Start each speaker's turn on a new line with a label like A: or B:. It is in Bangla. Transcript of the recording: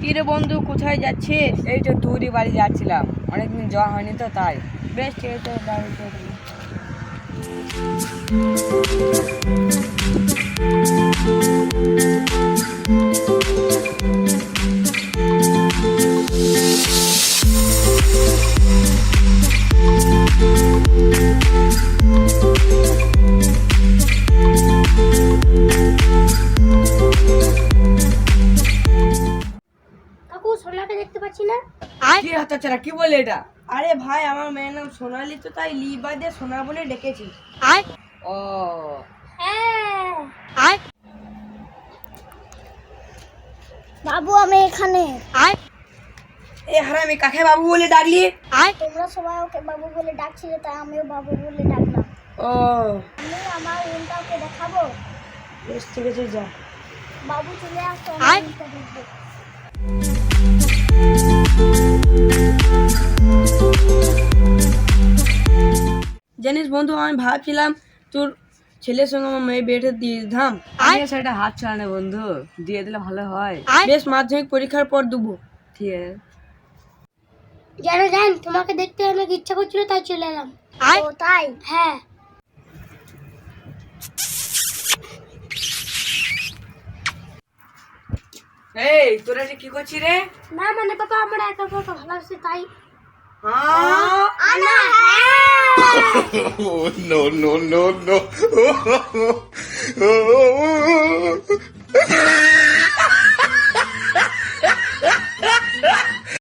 A: কিরে বন্ধু কোথায় যাচ্ছিস?
B: এই তো তুরি বাড়ি যাচ্ছিলাম। অনেকদিন যাওয়া হয়নি তো তাই।
A: বেশ ঠিক আছে
C: দেখতে পাচ্ছি না।
B: কি হতাচ্ছাড়া কি বলে এটা?
A: আরে ভাই আমার মেয়ের নাম সোনালি তো তাই লিবা দিয়ে সোনা বলে ডেকেছি।
B: ও।
C: হ্যাঁ। বাবু আমি এখানে।
A: এ হারামি কাকে বাবু বলে ডাকলি?
C: তোমরা সবাই ওকে বাবু বলে ডাকছিলে তাই আমিও বাবু বলে ডাকলাম।
A: ও।
C: আমি আমার রুমটা ওকে দেখাবো?
A: বেশ ঠিক আছে যা।
C: বাবু চলে আসো আমি
A: জানিস বন্ধু আমি ভাবছিলাম তোর ছেলের সঙ্গে আমার মেয়ে বিয়েটা দিয়ে দিতাম।
B: সেটা হাত ছাড়া বন্ধু দিয়ে দিলে ভালো হয়।
A: বেশ মাধ্যমিক পরীক্ষার পর দেবো।
B: ঠিক আছে।
C: জানো জান তোমাকে দেখতে অনেক ইচ্ছা করছিল তাই চলে এলাম। ও তাই? হ্যাঁ।
B: এই তোরা কি করছিস রে?
C: না মানে বাবা আমরা একা একা ভালোবাসি তাই
D: Oh, no, no, no, no.